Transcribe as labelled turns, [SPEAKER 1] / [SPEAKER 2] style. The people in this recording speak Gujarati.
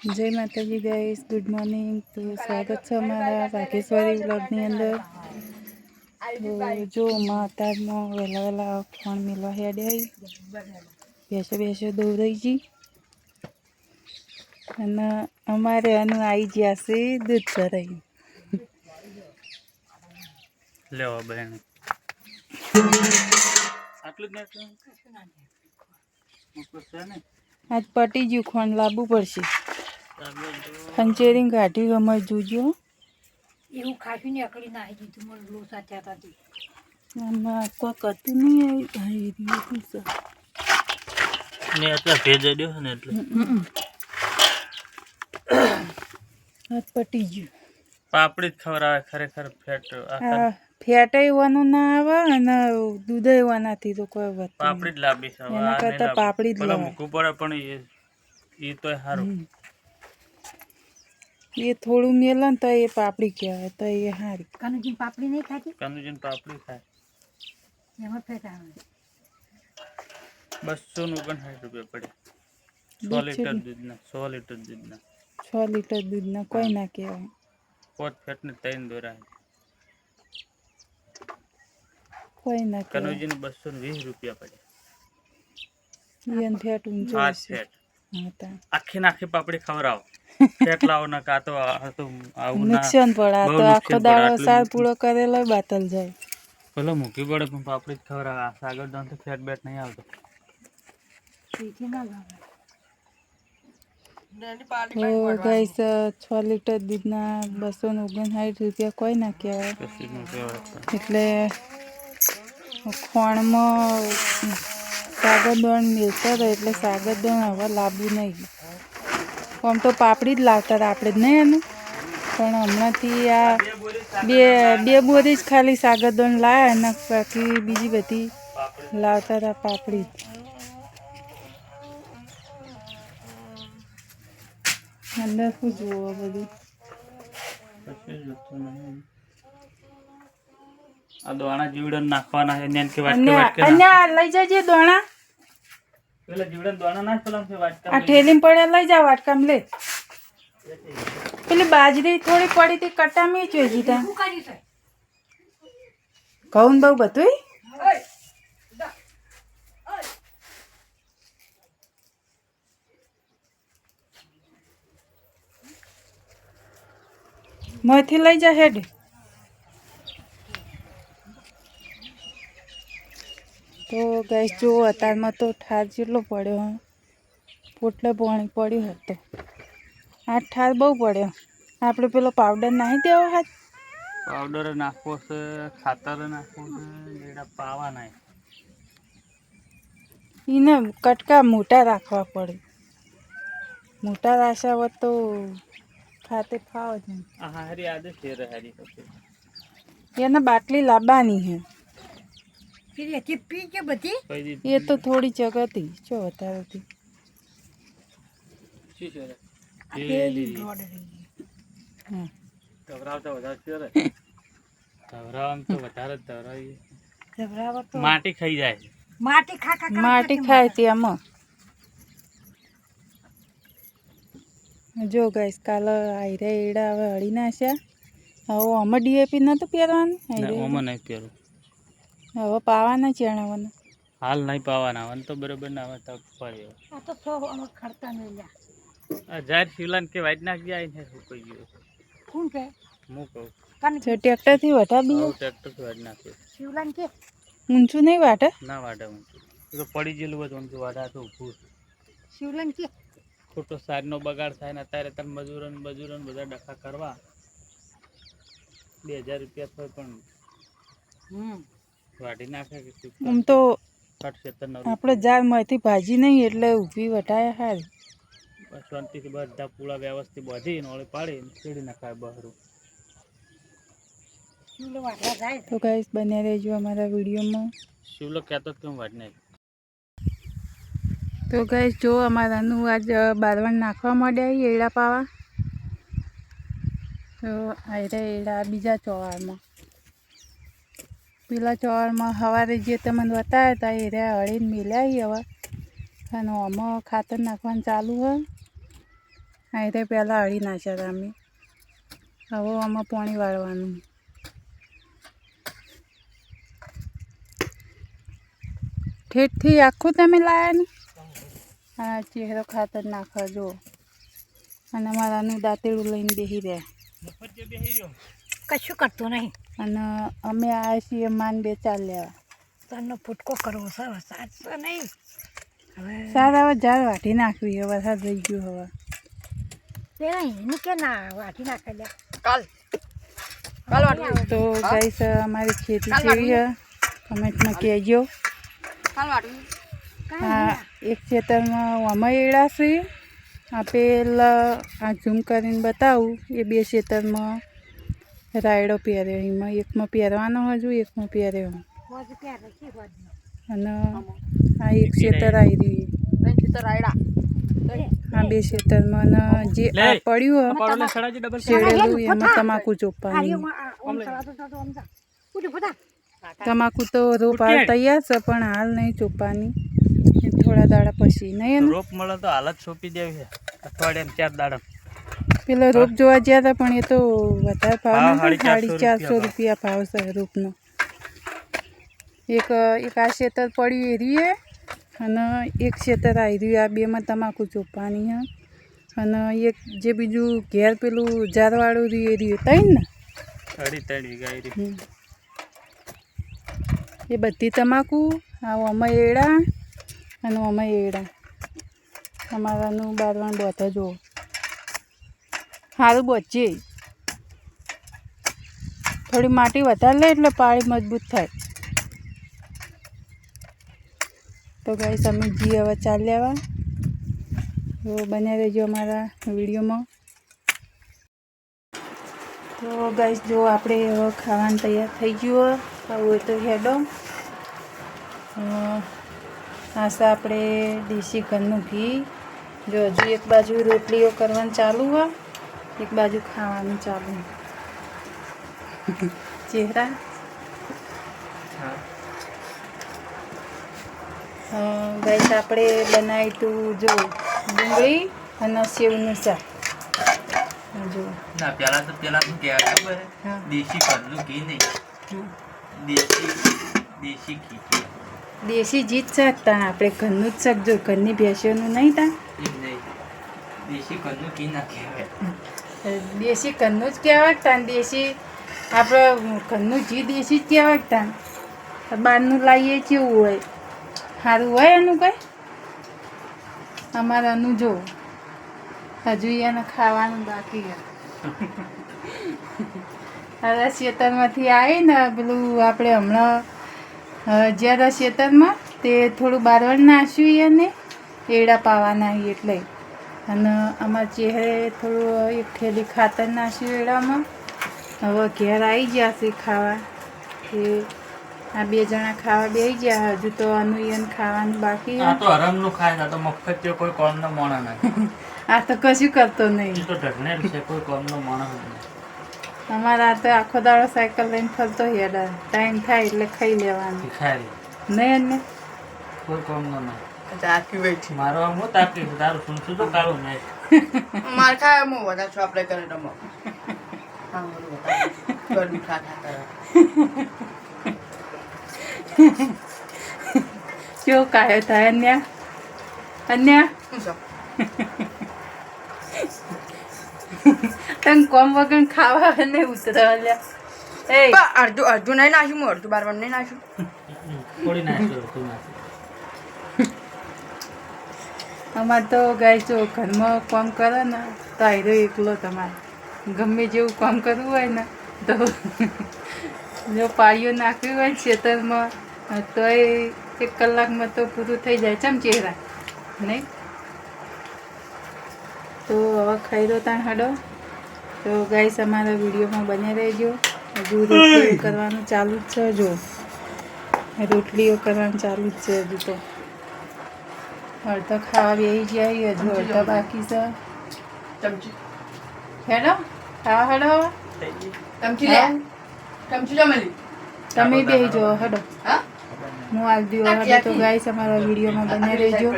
[SPEAKER 1] જય માતાજી ગાઈસ ગુડ મોર્નિંગ તો સ્વાગત છે અમારા વાઘેશ્વરી બ્લોગની અંદર. તો જો માં અત્યારમાં વહેલા વહેલા ફોન મેળવા હેડે બેસો બેસો દોરાઈ જી અને અમારે એનું આવી ગયા છે દૂધ ભરાઈ
[SPEAKER 2] લેવા બહેન આટલું જ
[SPEAKER 1] આજ પટી ગયું ખોણ લાવવું પડશે. ખંચેરી કાઢી અમારે જોજો.
[SPEAKER 3] એવું ખાસી ને અકડી નાખી દીધું મને લોસા થયા હતા
[SPEAKER 1] આમાં કોઈ કરતું નહીં આવી રહ્યું છે
[SPEAKER 2] ને અત્યારે ભેજ છે ને એટલે
[SPEAKER 1] હાથ પટી ગયું.
[SPEAKER 2] પાપડી જ ખવડાવે ખરેખર ફેટ
[SPEAKER 1] ફેટ એવાનું ના આવે અને દૂધ એવાનાથી તો કોઈ વાત
[SPEAKER 2] પાપડી જ લાંબી છે
[SPEAKER 1] એના કરતાં પાપડી જ લાંબી.
[SPEAKER 2] મૂકવું પડે પણ એ એ તોય સારું.
[SPEAKER 1] એ થોડું મેલે ને તો એ પાપડી કહેવાય તો એ સારી
[SPEAKER 3] કનુજી પાપડી નહીં ખાતી
[SPEAKER 2] કાનુજીને પાપડી ખાય.
[SPEAKER 3] એમાં ફેટ આવે.
[SPEAKER 2] બસો નું ઓગણસાઠ રૂપિયા પડે. સો
[SPEAKER 1] દૂધ
[SPEAKER 2] લીટર
[SPEAKER 1] છે?
[SPEAKER 2] દૂધના સો લીટર દૂધના.
[SPEAKER 1] છ લીટર દૂધના કોઈ ના કહેવાય.
[SPEAKER 2] પોત ફેટને ત્રણ દોરાય
[SPEAKER 1] કોઈ ના કહેવાય.
[SPEAKER 2] કનુજીને બસો ને વીસ રૂપિયા પડે.
[SPEAKER 1] એને ફેટ ઊંચો
[SPEAKER 2] પાંચ
[SPEAKER 1] હશે
[SPEAKER 2] ફેટ.
[SPEAKER 1] હા તા.
[SPEAKER 2] આખી નાખી પાપડી ખવડાવો. ફેટ લાવો ના કાં તો આ તો આવું
[SPEAKER 1] નુકસાન પડે આ તો આખો દાડો સાર પૂળો કરેલો બાતલ જાય.
[SPEAKER 2] ભલે મૂકી પડે પણ પાપડી જ ખવડાવે આ સાગર દાન તો ફેટ બેટ નહીં આવતો.
[SPEAKER 1] ગાઈસ છ લીટર દૂધના બસો ને ઓગણસાઠ રૂપિયા કોઈ ના કહેવાય. એટલે ખોણમાં સાગરદોણ મિલતા હતા એટલે સાગરદોણ હવે લાંબુ નહીં. આમ તો પાપડી જ લાવતા હતા આપણે જ નહીં એનું. પણ હમણાંથી આ બે બે બોરી જ ખાલી સાગરદોન લાવ્યા અને બાકી બીજી બધી લાવતા હતા પાપડી. અંદર શું જોવો બધું.
[SPEAKER 2] આ દોણા જીવડન નાખવાના છે ને કે વાટકે વાટકે
[SPEAKER 1] અને લઈ જજે દોણા.
[SPEAKER 2] પેલા જીવડન દોણા પેલા વાટકા
[SPEAKER 1] આ ઠેલીમાં પડ્યા લઈ જા વાટકામ લે. પેલી બાજરી થોડી પડી હતી કટામી જોઈ તા
[SPEAKER 3] શું કર્યું છે?
[SPEAKER 1] ઘઉં ને બહુ બધું મોંથી લઈ જા હેડ. તો જો અત્યારમાં તો ઠાર જેટલો પડ્યો. પોટલે પાણી પડ્યું હતો. આ ઠાર બહુ પડ્યો. આપણે પેલો પાવડર નાખી દેવો હાથ?
[SPEAKER 2] પાવડર નાખવો છે ખાતર નાખવો છે પાવા નાય.
[SPEAKER 1] એને કટકા મોટા રાખવા પડે. મોટા રાખ્યા હોત તો ખાતે ફાવ જ
[SPEAKER 2] નહીં. હારી આદે છે હારી.
[SPEAKER 1] એને બાટલી લાવવાની હે
[SPEAKER 3] પેલી હતી પી કે બધી
[SPEAKER 2] કઈ દીધી
[SPEAKER 1] એ તો થોડી વધારે હતી.
[SPEAKER 2] વધારે વધારે જ ધવરાવીએ.
[SPEAKER 3] જબરાવર તો
[SPEAKER 2] માટી ખાઈ જાય.
[SPEAKER 3] માટી ખા
[SPEAKER 1] ખાય તેમાં. જો ગાઈસ કાલે આયરે એડા હવે હળી નાખ્યા હવે આમાં ડીએપી નતું પહેરવાનું? આયરે
[SPEAKER 2] ઓમાં નહીં પહેરું.
[SPEAKER 1] હવે પાવાના ચણાવાના
[SPEAKER 2] હાલ નહીં પાવાના હવે તો બરોબર ના આવે તો પડે
[SPEAKER 3] આ તો અમે ખડતા નહીં લ્યા.
[SPEAKER 2] આ જાહેર શિવલાન કે વાઈટ નાખી ગયા ને શું કહી ગયું?
[SPEAKER 3] કોણ કે?
[SPEAKER 2] હું કહું?
[SPEAKER 3] કન
[SPEAKER 1] ટ્રેક્ટરથી વાટા બી
[SPEAKER 2] ટ્રેક્ટરથી વાટ નાખ્યો
[SPEAKER 3] શિવલાન કે?
[SPEAKER 1] ઊંચું નહીં વાટે?
[SPEAKER 2] ના વાટે ઊંચું. તો પડી ગયેલું બધું ઊંચું વાટા તો ઊભું
[SPEAKER 3] શિવલાન કે?
[SPEAKER 2] ખોટો સારનો બગાડ થાય ને અત્યારે તમે મજૂરો ને મજૂરો ને બધા ડખા કરવા. બે હજાર રૂપિયા થાય પણ
[SPEAKER 3] હમ.
[SPEAKER 2] વાઢી નાખે કે
[SPEAKER 1] આમ તો આપણે જારમાંથી ભાજી નહીં એટલે ઊભી વટાયા હારી.
[SPEAKER 2] બસ શાંતિથી બધા પૂળા વ્યવસ્થિત બાંધીને ઓળી પાડી ચીડી નાખાય બહારું.
[SPEAKER 1] તો ગાઈસ બન્યા રહેજો અમારા વિડીયોમાં.
[SPEAKER 2] શિવલો કહેતો કે વાઢી
[SPEAKER 1] તો ગાઈસ જો અમારાનું આજ બારવણ નાખવા માંડ્યા એડા પાવા. તો આયરા એડા બીજા ચોવારમાં પેલા ચોળમાં સવારે જે તમને બતાવ્યા હતા એ રહ્યા, હળીને મિલ્યા હવે. અને આમાં ખાતર નાખવાનું ચાલુ હોય. આ રીતે પહેલાં હળી નાખ્યા હતા અમે. હવે આમાં પાણી વાળવાનું. ઠેઠથી આખું તમે લાયા ને? હા ચહેરો ખાતર નાખવા જો અને અમારાનું દાંતેડું લઈને બેસી રહ્યા.
[SPEAKER 3] કશું કરતું નહીં.
[SPEAKER 1] અને અમે આ છીએ માન બે ચાલ લેવા.
[SPEAKER 3] તરનો ફૂટકો કરવો છે વરસાદ તો નહીં. હવે
[SPEAKER 1] સારા હવે ઝાડ વાટી નાખવી હવે વરસાદ થઈ ગયો હવે.
[SPEAKER 3] એનું કે ના વાટી નાખે લે.
[SPEAKER 4] કાલ.
[SPEAKER 1] તો ગાઈસ અમારી ખેતી કેવી છે કમેન્ટમાં કહેજો. આ એક ખેતરમાં અમે એડા છીએ. આ પેલા આ ઝૂમ કરીને બતાવું એ બે ખેતરમાં રાયડો પહેર્યો એમાં એકમાં પહેરવાનો હજુ એકમાં પહેર્યો અને આ એક ખેતર આવી રહ્યું આ બે ખેતરમાં અને જે. આ પડ્યું શેડેલું એમાં તમાકુ ચોપવાની. તમાકુ તો રોપ હાલ તૈયાર છે પણ હાલ નહીં ચોપવાની. થોડા દાડા પછી. નહીં
[SPEAKER 2] રોપ મળે તો હાલત સોંપી દેવી છે. અઠવાડિયામાં ચાર દાડા
[SPEAKER 1] પેલો રોપ જોવા ગયા હતા પણ એ તો વધારે ભાવ
[SPEAKER 2] સાડી ચારસો
[SPEAKER 1] રૂપિયા ભાવ છે રોપનો. એક એક આ ખેતર પડ્યું એ રહ્યું અને એક ખેતર આ રહ્યું આ બેમાં તમાકુ ચોપવાની હા. અને એક જે બીજું ઘેર પેલું જારવાળું રહ્યું એ રહ્યું તઈ ને?
[SPEAKER 2] એ
[SPEAKER 1] બધી તમાકુ આ અમય એડા અને અમય એડા. અમારાનું બારવાણ બધા જુઓ સારું બચે. થોડી માટી વધારે લે એટલે પાળી મજબૂત થાય. તો ગાઈસ અમે જી હવે ચાલ લેવા. તો બન્યા રહેજો અમારા વિડીયોમાં. તો ગાઈસ જો આપણે હવે ખાવાનું તૈયાર થઈ ગયું ખાવું હોય તો હેડો આશા આપણે દેશી ઘરનું ઘી. જો હજુ એક બાજુ રોટલીઓ કરવાનું ચાલુ હોય. એક બાજુ ખાવાનું ચાલુ. ચહેરા? ગાઈસ આપણે બનાવી તું જો ડુંગળી અને સેવનું શાક. જો
[SPEAKER 5] ના પેલા તો પેલા શું કહેવાય ખબર દેશી ઘરનું ઘી નહીં. દેશી દેશી ઘી.
[SPEAKER 1] દેશી જીત શાક તા. આપણે ઘરનું જ શાક જો ઘરની ભેંસીઓનું નહીં
[SPEAKER 5] તા? નહીં. દેશી ઘરનું ઘી ના કહેવાય.
[SPEAKER 1] દેશી ઘરનું જ કહેવાય તાણ દેશી આપણે ઘરનું જી દેશી જ કહેવાય તાણ બહારનું લાવીએ કેવું હોય? સારું હોય એનું કંઈ? અમારાનું જો. હજુ એને ખાવાનું બાકી હવે ખેતરમાંથી આવીને પેલું આપણે હમણાં જ્યારે શેતરમાં તે થોડું બારવણ નાશ્યું એને, એડા પાવાના એટલે. અને અમારા ચહેરે થોડું એક થેલી ખાતર નાખ્યું એડામાં હવે ઘેર આવી ગયા છે ખાવા. એ આ બે જણા ખાવા બેસી ગયા. હજુ તો અનુયન ખાવાનું બાકી
[SPEAKER 5] આ તો હરામનું ખાય તો મફત કોઈ કોમનો મોણા નથી.
[SPEAKER 1] આ તો કશું કરતો નહીં.
[SPEAKER 5] તો ઢગનેલ છે કોઈ કોમનો નથી.
[SPEAKER 1] અમારા તો આખો દાડો સાયકલ લઈને ફરતો હેડા. ટાઈમ થાય એટલે ખાઈ લેવાનું.
[SPEAKER 5] ખાઈ
[SPEAKER 1] નહીં ને
[SPEAKER 5] કોઈ કોમનો નહીં
[SPEAKER 4] તાકી બેઠી
[SPEAKER 5] મારો આમ હું તાકી તારું સુનશું તો કાળું નહીં
[SPEAKER 4] માર ખાય હું વધારે છું આપણે કરે રમો ગરમી કરે
[SPEAKER 1] કેવો કાયો થાય અન્યા? અન્યા? તને કોમ વગર ખાવા નહીં ઉતરવા અલ્યા એ.
[SPEAKER 4] અડધું અડધું નહીં નાખ્યું હું અડધું બાર નહીં નાખ્યું
[SPEAKER 5] થોડી નાખ્યું.
[SPEAKER 1] અમારે તો ગાય જો ઘરમાં કામ કરે ને તો આયરો એકલો તમારે. ગમે જેવું કામ કરવું હોય ને, તો જો પાળીઓ નાખવી હોય ખેતરમાં તો એક કલાકમાં તો પૂરું થઈ જાય, ચમ ચહેરા, નહીં? તો હવે ખાઈ દો તાણ હડો. તો ગાઈસ અમારા વિડીયોમાં બને રહેજો. હજુ રોટલીઓ કરવાનું ચાલુ જ છે, જો. રોટલીઓ કરવાનું ચાલુ જ છે, હજુ તો. અડધો ખાવા બેસી જાય હજુ અડધો બાકી છે.
[SPEAKER 4] ચમચી.
[SPEAKER 1] હેડો ખાવા હેડો
[SPEAKER 4] ચમચી લે. ચમચી જો મળી
[SPEAKER 1] તમે બેસી જાઓ હેડો.
[SPEAKER 4] હા?
[SPEAKER 1] હું આવી દિવસ હેડો તો ગાઈસ અમારા વિડીયોમાં બને રહેજો.